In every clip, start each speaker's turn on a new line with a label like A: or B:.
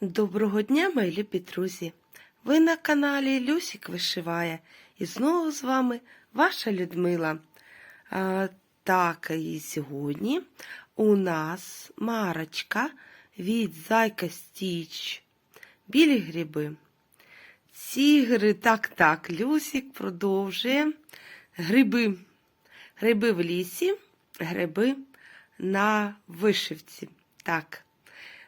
A: Доброго дня, мої любі друзі! Ви на каналі Люсік Вишиває. І знову з вами ваша Людмила. А, так, і сьогодні у нас марочка від Зайка Стіч. Білі гриби. Ці гри, так, так, Люсік продовжує. Гриби. Гриби в лісі, гриби на вишивці. Так.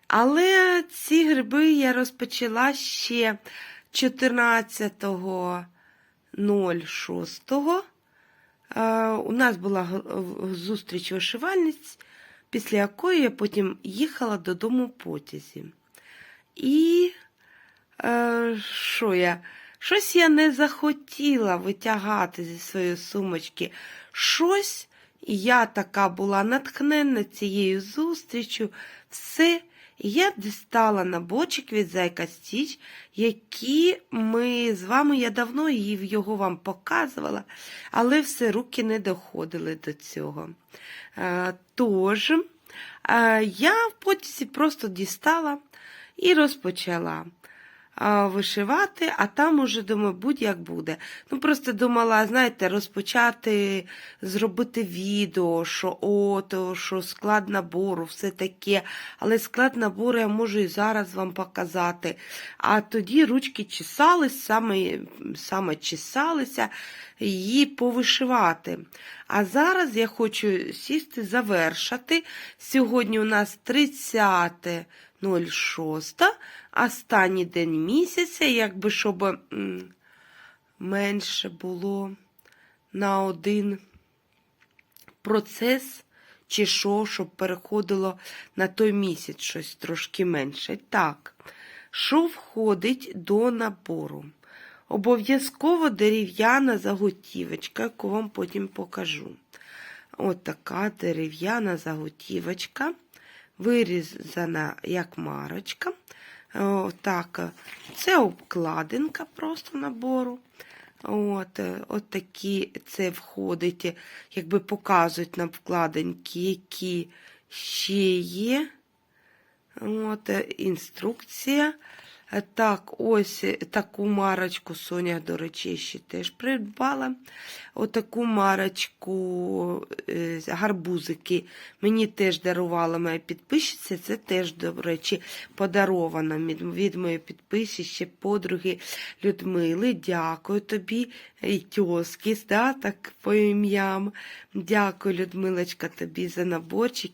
A: Але ці гриби я розпочала ще 14.06. Е, У нас була зустріч вишивальниць, після якої я потім їхала додому потязі. І е, що я? Щось я не захотіла витягати зі своєї сумочки. Щось, я така була натхненна цією зустрічю, все. І я дістала набочик від Зайка Стіч, які ми з вами, я давно її- його вам показувала, але все руки не доходили до цього. Е, Тож, е, я в потязі просто дістала і розпочала вишивати, а там уже думаю, будь-як буде. Ну, просто думала, знаєте, розпочати, зробити відео, що ото, що склад набору, все таке. Але склад набору я можу і зараз вам показати. А тоді ручки чесались, саме, саме чесалися її повишивати. А зараз я хочу сісти, завершити. Сьогодні у нас 30.06, останній день місяця, якби щоб менше було на один процес, чи що, щоб переходило на той місяць щось трошки менше. Так, що входить до набору? Обов'язково дерев'яна заготівочка, яку вам потім покажу. От така дерев'яна заготівочка, вирізана як марочка. О, так, це обкладинка просто набору. От, от такі це входить, якби показують на вкладинки, які ще є. От, інструкція. Так, ось е, таку марочку Соня, до речі, ще теж придбала. Отаку марочку е, гарбузики мені теж дарувала моя підписчиця. Це теж, до речі, подарована від, моєї підписчиці, подруги Людмили. Дякую тобі, і тьоски, да, так по ім'ям. Дякую, Людмилочка, тобі за наборчик.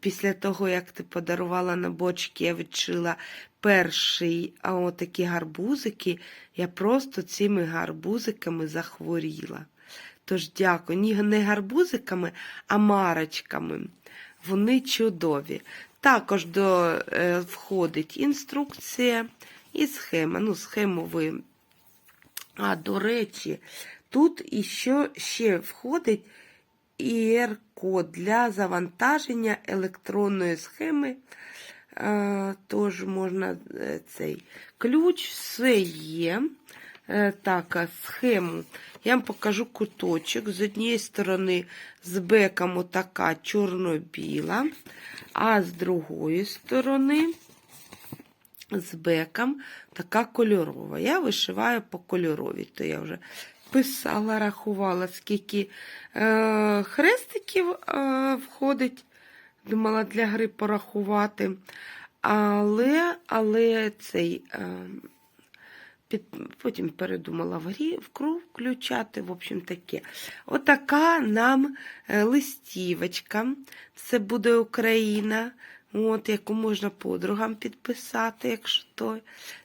A: Після того, як ти подарувала наборчики, я відшила перший, а отакі гарбузики, я просто цими гарбузиками захворіла. Тож дякую. Не гарбузиками, а марочками. Вони чудові. Також до, е, входить інструкція і схема. Ну, схему ви. А, до речі, тут іще ще входить QR-код для завантаження електронної схеми. Е, Тож можна е, цей ключ, все є. Е, Так, схему. Я вам покажу куточок. З однієї сторони з беком така чорно-біла, а з другої сторони з беком така кольорова. Я вишиваю по кольоровій, то я вже писала, рахувала, скільки е, хрестиків е, входить. Думала для гри порахувати. Але, але цей. Е, під, потім передумала в грі в круг включати. В общем таке. Отака нам е, листівочка. Це буде Україна. От, яку можна подругам підписати, якщо то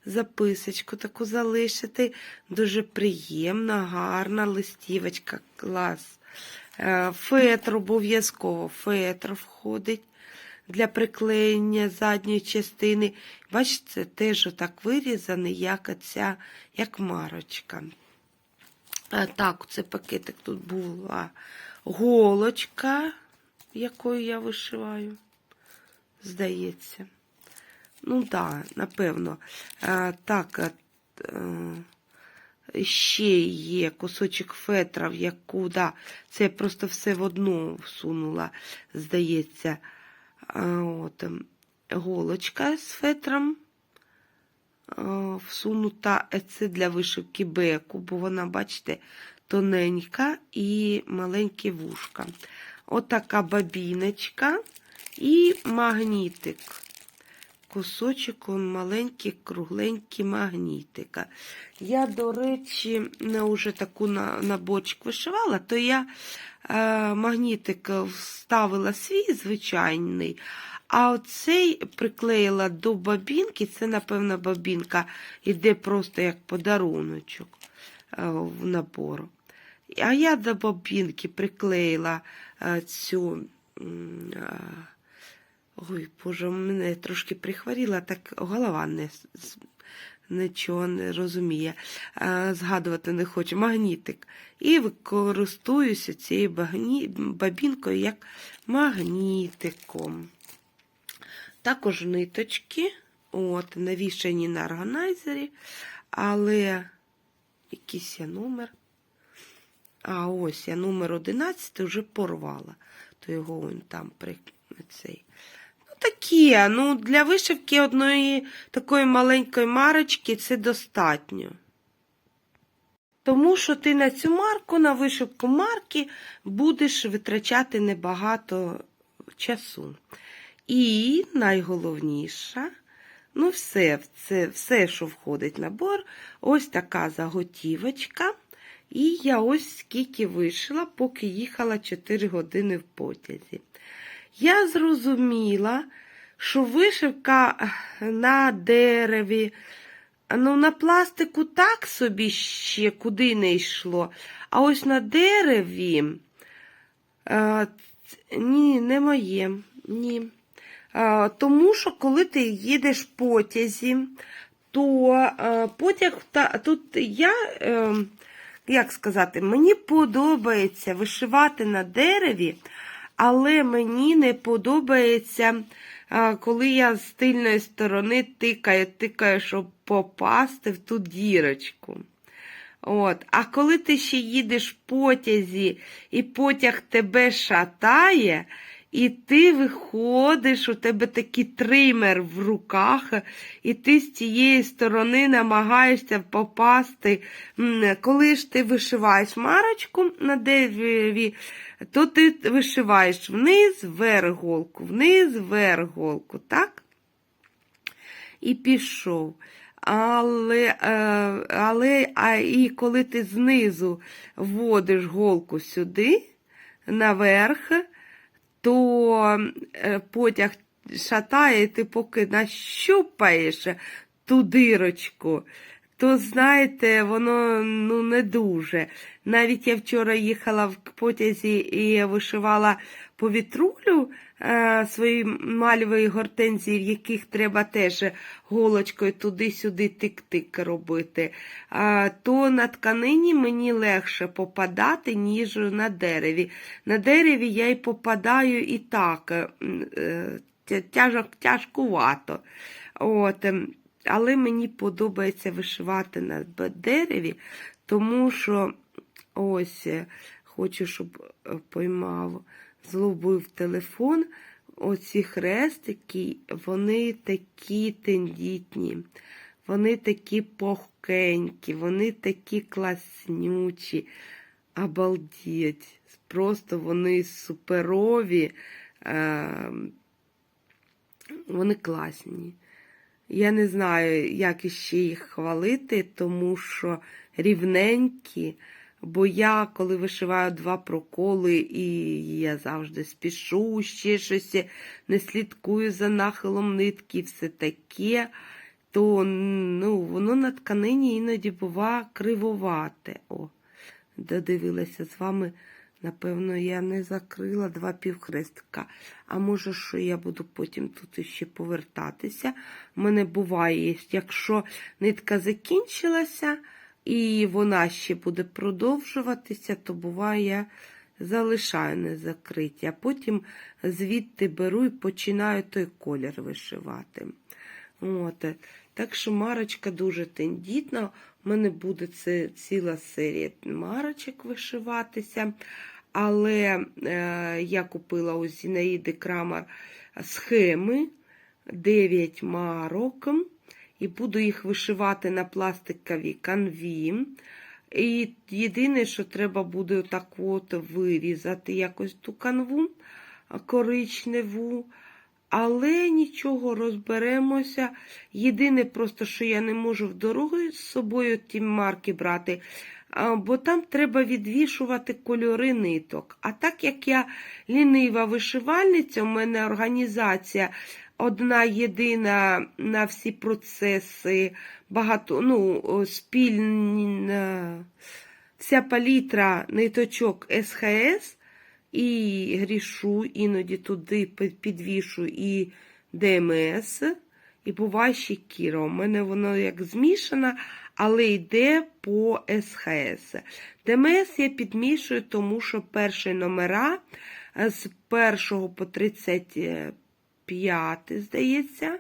A: записочку таку залишити. Дуже приємна, гарна листівочка, клас. Е, Фетр обов'язково фетр входить для приклеєння задньої частини. Бачите, теж отак вирізаний, як оця, як марочка. Е, Так, це пакетик тут була голочка, якою я вишиваю, здається. Ну, так, да, напевно. Е, Так, ще є кусочок фетра, в яку, да, це просто все в одну всунула, здається. От, ем, голочка з фетром всунута це для вишивки беку, бо вона, бачите, тоненька і маленькі вушка. Отака бабіночка і магнітик. Кусочок он маленький, кругленький магнітика. Я, до речі, не вже таку на, на бочок вишивала, то я е, магнітик вставила свій звичайний, а оцей приклеїла до бабінки. Це, напевно, бабінка йде просто як подаруночок е, в набору. А я до бабінки приклеїла е, цю. е, Ой, Боже, мене трошки прихворіла, так голова не, нічого не розуміє. Згадувати не хочу. Магнітик. І використовуюся цією бабінкою як магнітиком. Також ниточки, от, навішані на органайзері, але якийсь я номер. А ось я номер 11 вже порвала, то його вон там при цей. Такі, ну, для вишивки одної такої маленької марочки це достатньо. Тому що ти на цю марку, на вишивку марки, будеш витрачати небагато часу. І найголовніше, ну, все, це, все, що входить в набор, ось така заготівочка. І я ось скільки вишила, поки їхала 4 години в потязі. Я зрозуміла, що вишивка на дереві, ну, на пластику так собі ще куди не йшло. А ось на дереві, е, ні, не моє, ні. Е, тому що коли ти їдеш в потязі, то е, потяг та, тут я, е, як сказати, мені подобається вишивати на дереві, але мені не подобається, коли я з тильної сторони тикаю, тикаю, щоб попасти в ту дірочку. От. А коли ти ще їдеш в потязі, і потяг тебе шатає, і ти виходиш, у тебе такий тример в руках, і ти з цієї сторони намагаєшся попасти. Коли ж ти вишиваєш марочку на дереві, то ти вишиваєш вниз, вверх голку, вниз, вверх голку, так? І пішов. Але, е, але а і коли ти знизу вводиш голку сюди, наверх, то е, потяг шатає, і ти поки нащупаєш ту дирочку, то знаєте, воно ну, не дуже. Навіть я вчора їхала в потязі і вишивала повітрулю свої мальової гортензії, яких треба теж голочкою туди-сюди тик-тик робити. То на тканині мені легше попадати, ніж на дереві. На дереві я й попадаю і так, е, е, тяжок, тяжкувато. От. ем, Але мені подобається вишивати на дереві, тому що ось е, хочу, щоб е, поймав, зловив телефон. Оці хрестики, вони такі тендітні, вони такі пухкенькі, вони такі класнючі. Обалдеть. Просто вони суперові, е, вони класні. Я не знаю, як іще їх хвалити, тому що рівненькі. Бо я, коли вишиваю два проколи, і я завжди спішу, ще щось, не слідкую за нахилом нитки, все таке, то ну, воно на тканині іноді бува кривовате. О, додивилася з вами. Напевно, я не закрила два півхрестика. А може, що я буду потім тут ще повертатися. У мене буває, якщо нитка закінчилася і вона ще буде продовжуватися, то буває, залишаю не закриті, а потім звідти беру і починаю той колір вишивати. От. Так що марочка дуже тендітна. У мене буде це ціла серія марочок вишиватися. Але е, я купила у Зінаїди Крамар схеми 9 марок. І буду їх вишивати на пластиковій канві. І єдине, що треба буде так от вирізати якось ту канву коричневу. Але нічого, розберемося. Єдине, просто, що я не можу в дорогу з собою ті марки брати, бо там треба відвішувати кольори ниток. А так як я лінива вишивальниця, у мене організація одна єдина на всі процеси, багато, ну, спільна вся палітра ниточок СХС. І грішу, іноді туди підвішу і ДМС, і буває ще Кіра. У мене воно як змішано, але йде по СХС. ДМС я підмішую, тому що перші номера е, з 1 по 35, здається,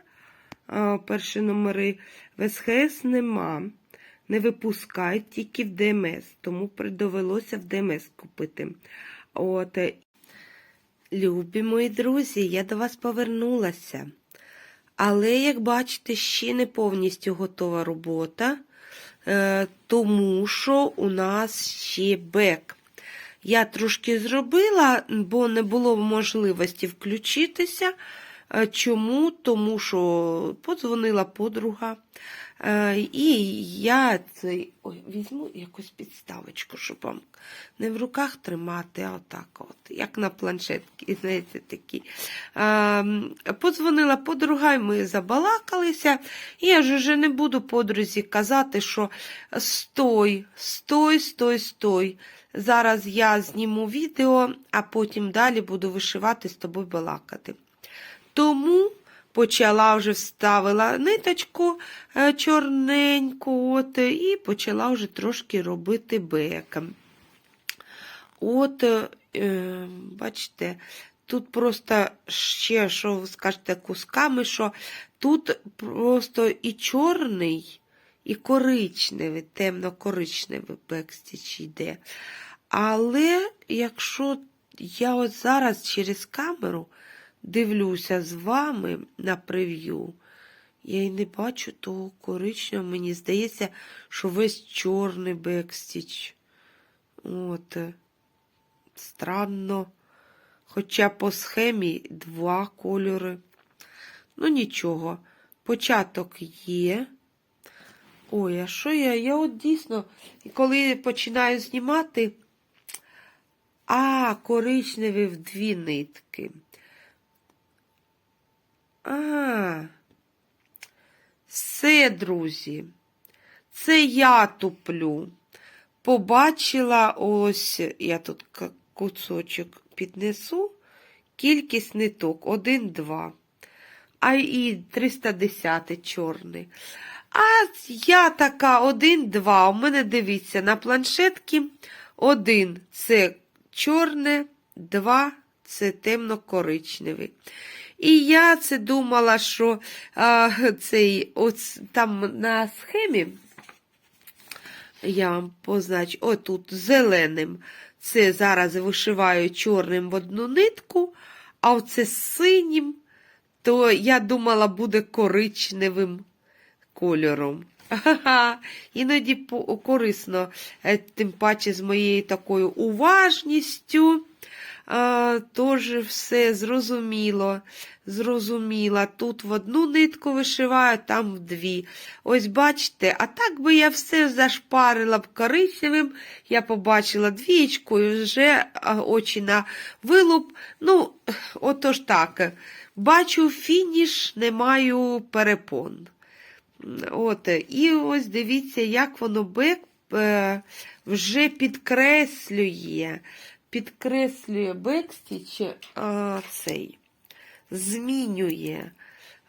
A: е, перші номери в СХС нема. Не випускають тільки в ДМС, тому довелося в ДМС купити. От, е, любі мої друзі, я до вас повернулася. Але, як бачите, ще не повністю готова робота, е, тому що у нас ще бек. Я трошки зробила, бо не було можливості включитися. Е, Чому? Тому що подзвонила подруга. Е, І я цей ой, візьму якусь підставочку, щоб вам не в руках тримати, а отак, от, як на планшетці, знаєте, такі. Е, Подзвонила подруга, і ми забалакалися. І я ж вже не буду подрузі казати, що стой, стой, стой, стой. Зараз я зніму відео, а потім далі буду вишивати з тобою балакати. Тому почала вже вставила ниточку е, чорненьку, от, і почала вже трошки робити беком. От, е, бачите, тут просто ще, що ви скажете, кусками, що тут просто і чорний, і коричневий, темно-коричневий бекстіч йде. Але якщо я от зараз через камеру дивлюся з вами на прев'ю, я й не бачу того коричневого. Мені здається, що весь чорний бекстіч. От. Странно. Хоча по схемі два кольори. Ну, нічого. Початок є. Ой, а що я? Я от дійсно, коли починаю знімати. А, коричневий в дві нитки. А, все, друзі. Це я туплю. Побачила ось, я тут кусочок піднесу, кількість ниток 1-2. А і 310 чорний. А я така 1-2. У мене дивіться, на планшетці 1 це чорне, 2 це темно-коричневий. І я це думала, що а, цей, ось там на схемі, я вам позначу, отут зеленим. Це зараз вишиваю чорним в одну нитку, а оце синім, то я думала, буде коричневим кольором. Ага, іноді корисно, е, тим паче з моєю такою уважністю. А, Тож все зрозуміло, зрозуміла. Тут в одну нитку вишиваю, там в дві. Ось бачите, а так би я все зашпарила б коричневим, я побачила двічку і вже очі на вилуп. Ну, отож так. Бачу фініш, не маю перепон. От, і ось дивіться, як воно бек е, вже підкреслює, підкреслює бекстіч а, цей, змінює.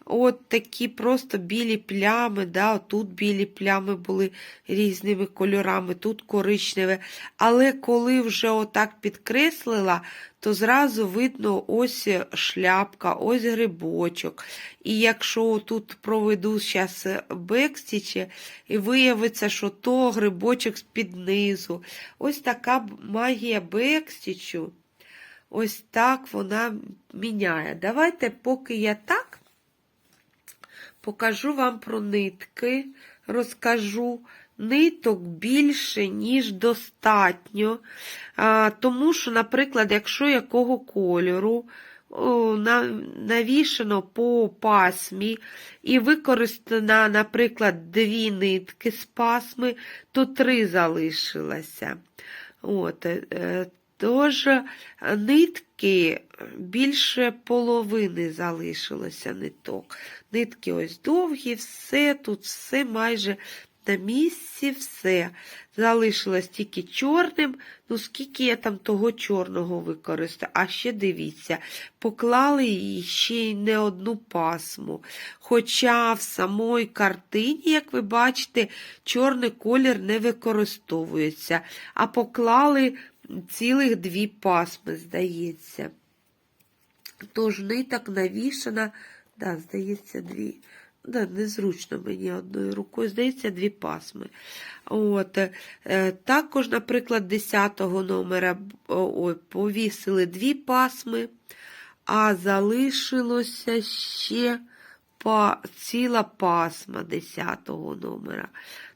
A: От такі просто білі плями, да, тут білі плями були різними кольорами, тут коричневе. Але коли вже отак підкреслила, то зразу видно ось шляпка, ось грибочок. І якщо тут проведу зараз бекстічі, і виявиться, що то грибочок з-під низу. Ось така магія бекстічу. Ось так вона міняє. Давайте, поки я так покажу вам про нитки, розкажу. Ниток більше, ніж достатньо. Тому що, наприклад, якщо якого кольору о, на, по пасмі і використана, наприклад, дві нитки з пасми, то три залишилося. От, е, Тож нитки більше половини залишилося ниток. Нитки ось довгі, все, тут все майже на місці, все. Залишилось тільки чорним. Ну, скільки я там того чорного використаю. А ще дивіться, поклали її ще й не одну пасму. Хоча в самій картині, як ви бачите, чорний колір не використовується, а поклали цілих дві пасми, здається. Тож ниток навішана, да, здається, дві. Да, незручно мені одною рукою, здається, дві пасми. От. Е, також, наприклад, 10-го номера ой, повісили дві пасми, а залишилося ще па, ціла пасма 10-го номера.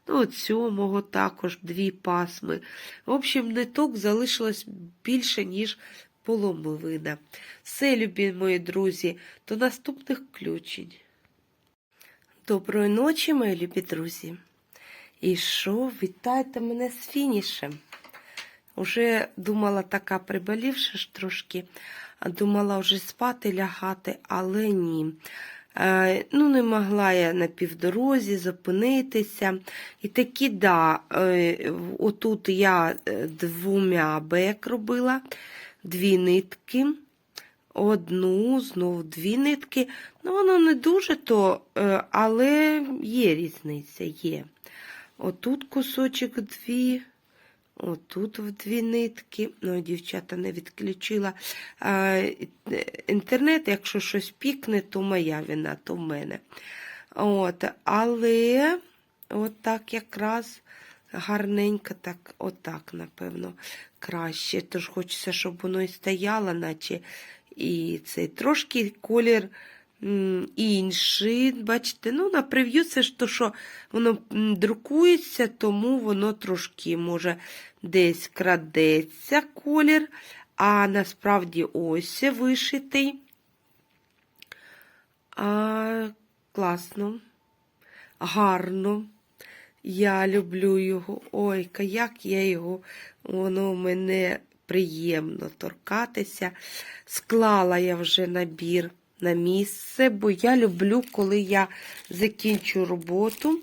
A: Ну, от 7-го також дві пасми. В общем, ниток залишилось більше, ніж половина. Все, любі мої друзі, до наступних включень. Доброї ночі, мої любі друзі. І що, вітайте мене з фінішем. Уже думала така приболівши ж трошки, думала вже спати лягати, але ні. Е, ну, не могла я на півдорозі зупинитися. І такі, да, е, отут я е, двома бек робила, дві нитки одну, знов дві нитки. Ну, воно не дуже то, е, але є різниця, є. Отут кусочок дві, отут в дві нитки. Ну, дівчата не відключила. Інтернет, якщо щось пікне, то моя вина, то в мене. От, Але от так якраз гарненько, так, отак, напевно, краще. Тож хочеться, щоб воно і стояло, наче і цей трошки колір інший. Бачите, ну на прев'ю це ж то, що воно друкується, тому воно трошки може десь крадеться колір, а насправді ось вишитий. А, Класно, гарно. Я люблю його. Ой, як я його, воно мене приємно торкатися. Склала я вже набір на місце, бо я люблю, коли я закінчу роботу.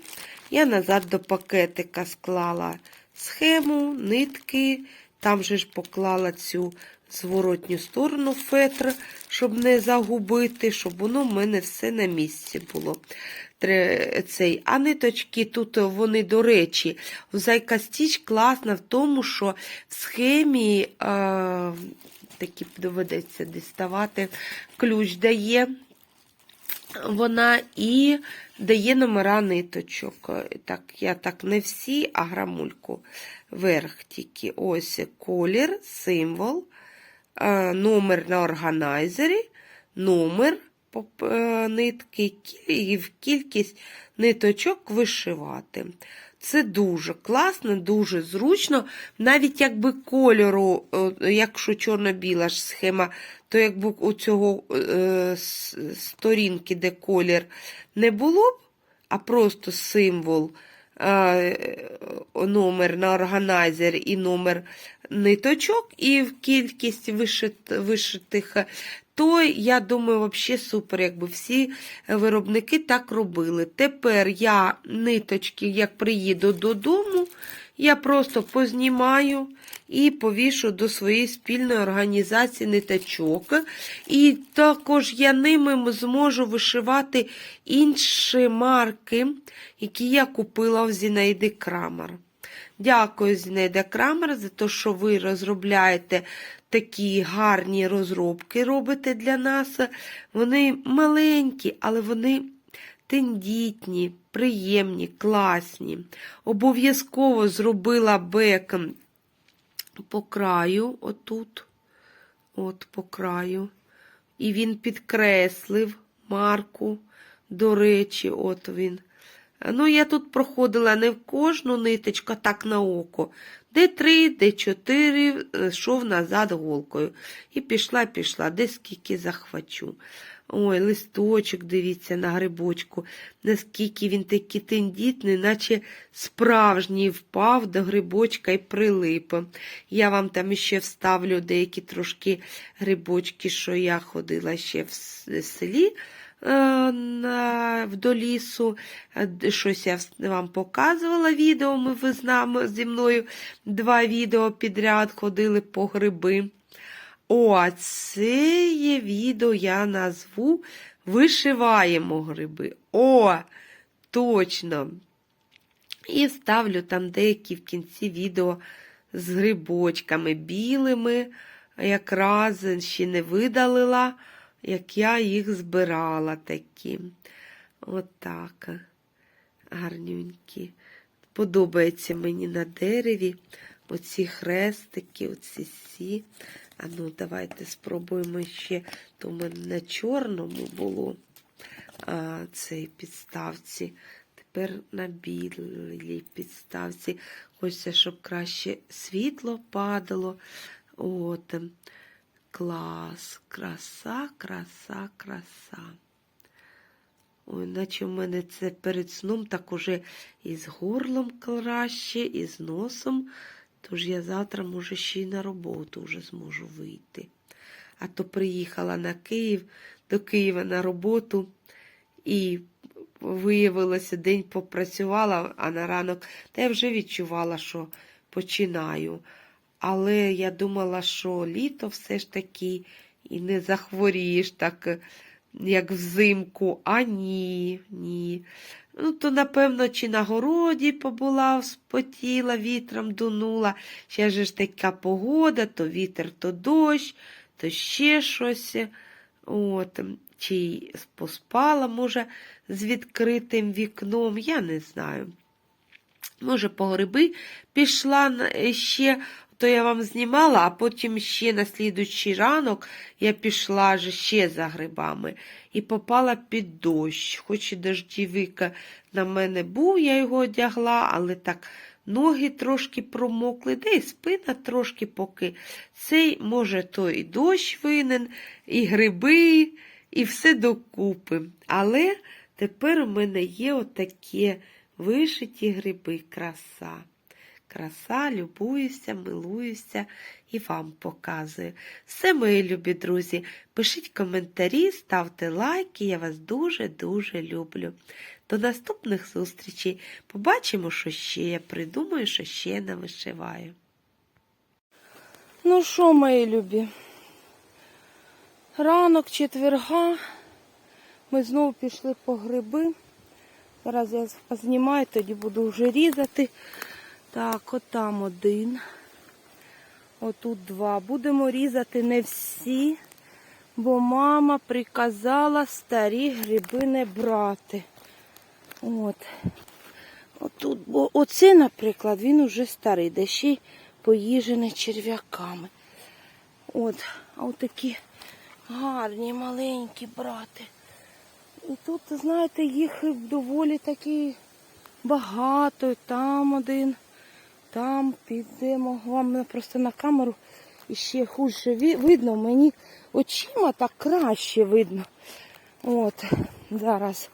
A: Я назад до пакетика склала схему, нитки, там же ж поклала цю зворотню сторону фетр, щоб не загубити, щоб воно в мене все на місці було цей. А ниточки тут вони, до речі, Зайка Стіч класна в тому, що в схемі е, такі доведеться діставати, ключ дає. Вона і дає номера ниточок. Так, Я так не всі, а грамульку верх тільки. Ось колір, символ, номер на органайзері, номер Е, нитки і кількість ниточок вишивати. Це дуже класно, дуже зручно. Навіть якби кольору, якщо чорно-біла ж схема, то якби у цього е, сторінки, де колір не було б, а просто символ, е, номер на органайзер і номер ниточок, і кількість вишит, вишитих то, я думаю, взагалі супер, якби всі виробники так робили. Тепер я ниточки, як приїду додому, я просто познімаю і повішу до своєї спільної організації ниточок. І також я ними зможу вишивати інші марки, які я купила в Зінейди Крамер. Дякую, Зінейда Крамер, за те, що ви розробляєте такі гарні розробки робите для нас. Вони маленькі, але вони тендітні, приємні, класні. Обов'язково зробила бек по краю, отут, от по краю. І він підкреслив марку. До речі, от він. Ну, я тут проходила не в кожну ниточку, а так на око. Де три, де чотири, е, йшов назад голкою. І пішла, пішла, де скільки захвачу. Ой, листочок, дивіться, на грибочку. Наскільки він такий тендітний, наче справжній впав до грибочка і прилип. Я вам там ще вставлю деякі трошки грибочки, що я ходила ще в селі е, до лісу. Е, Щось я вам показувала відео. Ми ви з нами зі мною два відео підряд ходили по гриби. О, а це є відео я назву Вишиваємо гриби. О, точно. І вставлю там деякі в кінці відео з грибочками білими. Якраз ще не видалила, як я їх збирала такі. Отак. Гарнюнькі. Подобається мені на дереві оці хрестики, оці сі. А ну, давайте спробуємо ще. То в мене на чорному було а, цей підставці. Тепер на білій підставці. Хочеться, щоб краще світло падало. От. Клас, краса, краса, краса. Ой, наче в мене це перед сном так уже і з горлом краще, і з носом. Тож я завтра, може, ще й на роботу вже зможу вийти. А то приїхала на Київ, до Києва на роботу і виявилося, день попрацювала, а на ранок та я вже відчувала, що починаю. Але я думала, що літо все ж таки і не захворієш так, як взимку. А ні, ні. Ну, то, напевно, чи на городі побула, спотіла, вітром дунула. Ще ж така погода, то вітер, то дощ, то ще щось. От. Чи поспала, може, з відкритим вікном, я не знаю. Може, по гриби пішла ще, то я вам знімала, а потім ще на слідуючий ранок я пішла ж ще за грибами і попала під дощ. Хоч і дождівика на мене був, я його одягла, але так ноги трошки промокли, де і спина трошки поки. Цей, може, то і дощ винен, і гриби, і все докупи. Але тепер у мене є отакі вишиті гриби, краса. Краса, любуюся, милуюся і вам показую. Все, мої любі друзі, пишіть коментарі, ставте лайки, я вас дуже-дуже люблю. До наступних зустрічей. Побачимо, що ще я придумаю, що ще навишиваю.
B: Ну що, мої любі? Ранок четверга. Ми знову пішли по гриби. Зараз я познімаю, тоді буду вже різати. Так, отам один. Отут два. Будемо різати не всі, бо мама приказала старі гриби не брати. От. Отут, бо оце, наприклад, він уже старий, де ще й поїжений черв'яками. От, а отакі гарні, маленькі брати. І тут, знаєте, їх доволі таки багато. Там один, там підемо. Вам просто на камеру і ще хуже видно. Мені очима так краще видно. От, зараз.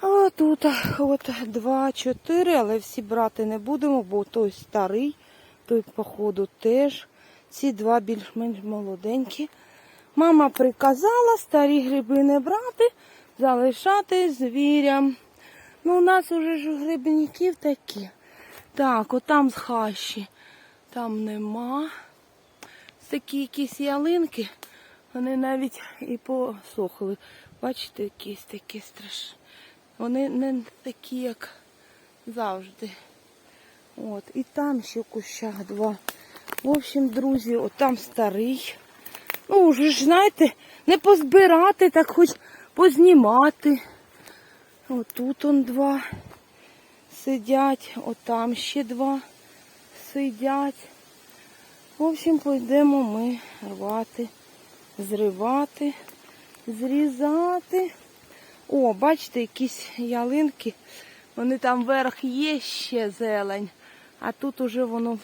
B: А тут от два, чотири, але всі брати не будемо, бо той старий, той, походу, теж. Ці два більш-менш молоденькі. Мама приказала старі гриби не брати, залишати звірям. Ну, у нас уже ж грибників такі. Так, отам з хащі. Там нема. Такі якісь ялинки, вони навіть і посохли. Бачите, якісь такі страшні. Вони не такі, як завжди. От, і там ще в кущах два. В общем, друзі, от там старий. Ну, вже ж, знаєте, не позбирати, так хоч познімати. Отут он два сидять, отам ще два сидять. В общем, пойдемо ми рвати, зривати, зрізати. О, бачите, якісь ялинки. Вони там вверх є ще зелень, а тут уже воно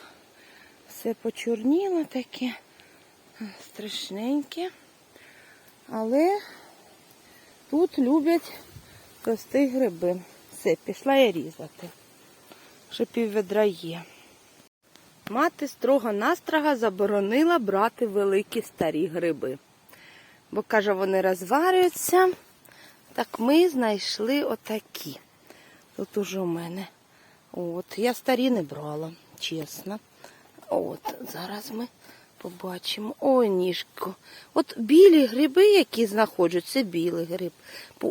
B: все почорніло таке, страшненьке. Але тут люблять рости гриби. Все, пішла я різати. Ще півведра є. Мати строго настрога заборонила брати великі старі гриби. Бо, каже, вони розварюються. Так ми знайшли отакі. Тут уже у мене. От, я старі не брала, чесно. От, зараз ми побачимо. Ой, ніжко. От білі гриби, які знаходжу, це білий гриб.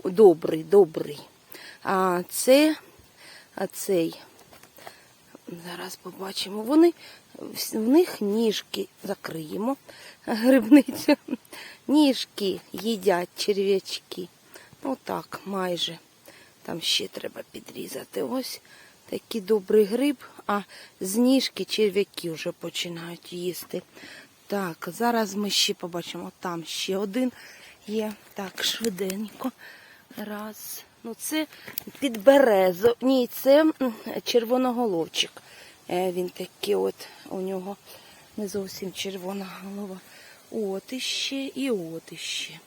B: Добрий, добрий. А це, а цей. Зараз побачимо. Вони в них ніжки закриємо грибницю. Ніжки їдять черв'ячки. Отак, майже. Там ще треба підрізати. Ось такий добрий гриб, а з ніжки черв'яки вже починають їсти. Так, зараз ми ще побачимо. Там ще один є. Так, швиденько. Раз. Ну, це під березу. Ні, це червоноголовчик. Е, Він такий от у нього не зовсім червона голова. От іще і от іще.